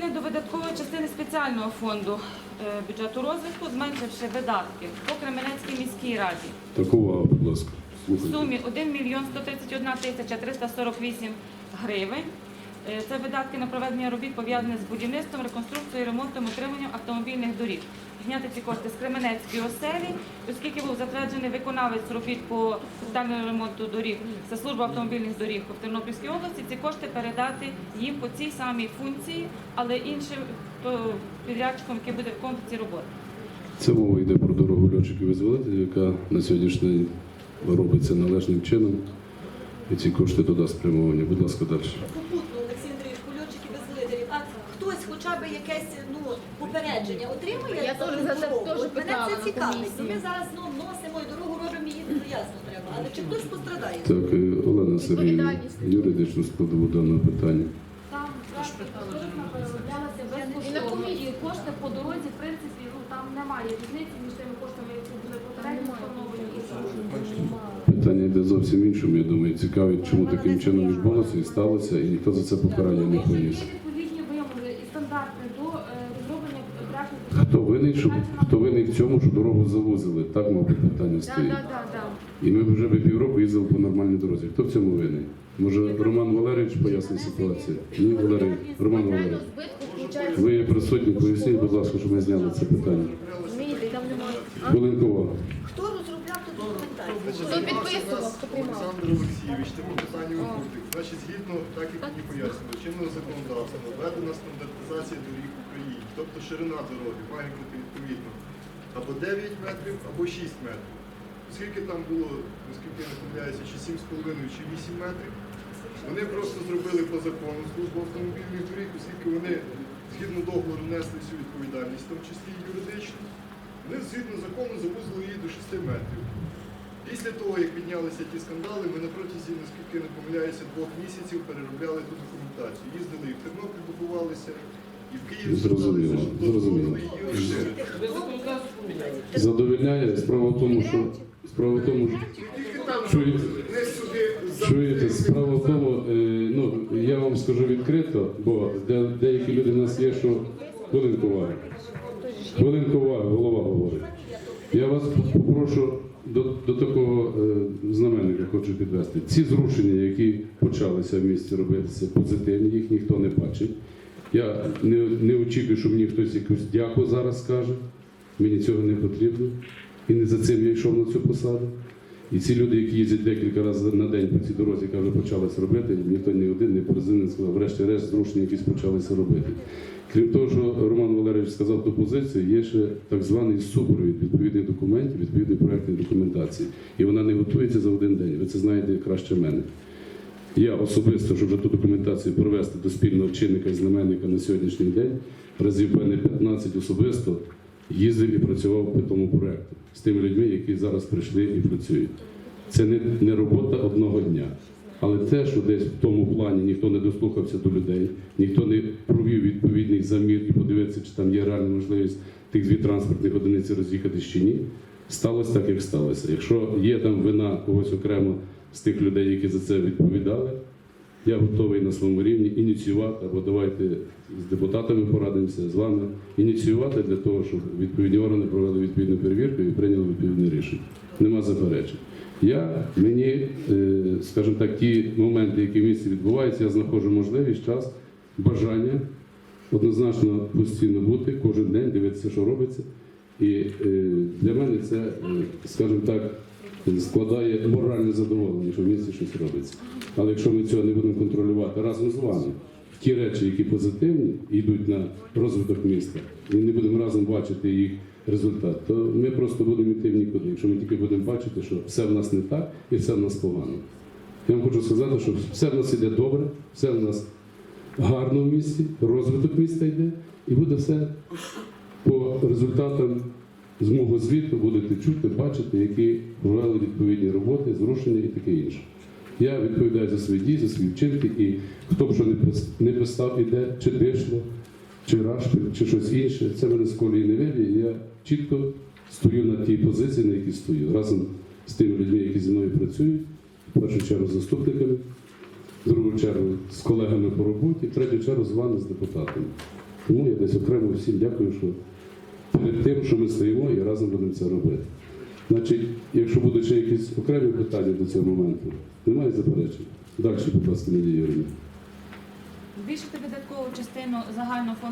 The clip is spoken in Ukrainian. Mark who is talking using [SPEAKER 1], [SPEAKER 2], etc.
[SPEAKER 1] зміни до видаткової частини спеціального фонду е, бюджету розвитку, зменшивши видатки по Кременецькій міській раді.
[SPEAKER 2] Так увага, будь ласка.
[SPEAKER 1] В сумі 1 мільйон 131 тисяча 348 гривень. Е, Це видатки на проведення робіт пов'язані з будівництвом, реконструкцією, ремонтом, утриманням автомобільних доріг. Зняти ці кошти з Кременецької оселі, оскільки був затверджений виконавець робіт по капітальному ремонту доріг це служба автомобільних доріг в Тернопільській області. Ці кошти передати їм по цій самій функції, але іншим підрядчиком, який буде виконувати ці роботи.
[SPEAKER 2] Це мова йде про дорогу льотчиків визволителів, яка на сьогоднішній день робиться належним чином. І ці кошти туди спрямовані. Будь ласка, далі.
[SPEAKER 3] Хоча б якесь ну, попередження отримує?
[SPEAKER 4] Я теж за це теж
[SPEAKER 3] От Мене
[SPEAKER 4] питала
[SPEAKER 3] це
[SPEAKER 4] на
[SPEAKER 3] цікавить.
[SPEAKER 4] комісії.
[SPEAKER 3] Ну, Ми зараз ну, носимо і дорогу робимо її, ну ясно треба. Але чи хтось пострадає?
[SPEAKER 2] Так, е, Олена Сергіївна, юридичну складову даного питання.
[SPEAKER 5] Там перероблялася безкоштовно. І кошти по дорозі, в принципі, ну там немає різниці між тими коштами, які були попередньо встановлені і.
[SPEAKER 2] Питання йде зовсім іншому. Я думаю, цікавить, чому таким чином відбулося і сталося, і ніхто за це покарання не поніс.
[SPEAKER 5] є відповідні вимоги і стандарти до е, розроблення графіку.
[SPEAKER 2] Хто винний, щоб хто винний в цьому, що дорогу завозили. Так, мабуть, питання стоїть. І ми вже би півроку їздили по нормальній дорозі. Хто в цьому винний? Може, Роман Валерійович пояснить ситуацію? Ні, Валерій, Роман Валерійович. Ви є присутні, поясніть, будь ласка, щоб ми зняли це питання.
[SPEAKER 4] Там немає.
[SPEAKER 2] Хвилинкова.
[SPEAKER 3] Хто розробляв ту документацію?
[SPEAKER 4] Хто підписував, хто приймав?
[SPEAKER 6] Олександр Олексійович, тому питання Куртик. Значить, згідно, так як мені пояснювали, чинного законодавства введена стандартизація доріг в Україні. Тобто ширина дороги має бути відповідно або 9 метрів, або 6 метрів. Оскільки там було, наскільки я не помиляюся, чи 7,5, чи 8 метрів, вони просто зробили по закону службу автомобільних доріг, оскільки вони згідно договору несли всю відповідальність, в тому числі і юридичну. Вони згідно закону завузили її до 6 метрів. Після того, як піднялися ті скандали, ми на протязі, наскільки не помиляюся, двох місяців переробляли ту документацію. Їздили і в Тернопіль добувалися, і в Київ
[SPEAKER 2] Зрозуміло, зрозуміло.
[SPEAKER 6] дозволили.
[SPEAKER 2] Задовільняє справа в тому, що справа в тому, що Чуєте? справа в тому, е, ну я вам скажу відкрито, бо де, деякі люди в нас є, що хвилинку уваги. Хвилинку уваги, голова говорить. Я вас попрошу до, до такого е, знаменника хочу підвести. Ці зрушення, які почалися в місті робитися, позитивні, їх ніхто не бачить. Я не, не очікую, що мені хтось якусь дяку зараз скаже. Мені цього не потрібно. І не за цим я йшов на цю посаду. І ці люди, які їздять декілька разів на день по цій дорозі, яка вже почалася робити, ніхто ні один не порозумів, сказав, врешті-решт зрушення якісь почалися робити. Крім того, що Роман Валерійович сказав ту позицію, є ще так званий супровід відповідних документів, відповідної проектної документації. І вона не готується за один день. Ви це знаєте краще мене. Я особисто, щоб вже ту документацію провести до спільного чинника і знаменника на сьогоднішній день, разів певне 15 особисто їздив і працював по тому проекту з тими людьми, які зараз прийшли і працюють. Це не, не робота одного дня. Але те, що десь в тому плані ніхто не дослухався до людей, ніхто не провів відповідний замір і подивився, чи там є реальна можливість тих дві транспортних одиниці роз'їхати чи ні, сталося так, як сталося. Якщо є там вина когось окремо з тих людей, які за це відповідали, я готовий на своєму рівні ініціювати, або давайте з депутатами порадимося, з вами, ініціювати для того, щоб відповідні органи провели відповідну перевірку і прийняли відповідне рішення. Нема заперечень. Я мені, е, скажімо так, ті моменти, які в місті відбуваються, я знаходжу можливість, час, бажання однозначно постійно бути, кожен день дивитися, що робиться. І е, для мене це, е, скажімо так, складає моральне задоволення, що в місті щось робиться. Але якщо ми цього не будемо контролювати разом з вами, ті речі, які позитивні йдуть на розвиток міста, і не будемо разом бачити їх результат, то ми просто будемо йти в нікуди. Якщо ми тільки будемо бачити, що все в нас не так і все в нас погано. Я вам хочу сказати, що все в нас іде добре, все в нас гарно в місті, розвиток міста йде, і буде все по результатам з мого звіту будете чути, бачити, які провели відповідні роботи, зрушення і таке інше. Я відповідаю за свої дії, за свої вчинки, і хто б що не писав, іде, чи дишло, чи рашпиль, чи щось інше, це мене з колії не виб'є. Я чітко стою на тій позиції, на якій стою, разом з тими людьми, які зі мною працюють, в першу чергу з заступниками, в другу чергу з колегами по роботі, в третю чергу з вами, з депутатами. Тому я десь окремо всім дякую, що перед тим, що ми стоїмо і разом будемо це робити. Значить, якщо будуть ще якісь окремі питання до цього моменту, немає заперечень. Далі, будь ласка, Надія Юрійовна.
[SPEAKER 1] Збільшити видаткову частину загального фонду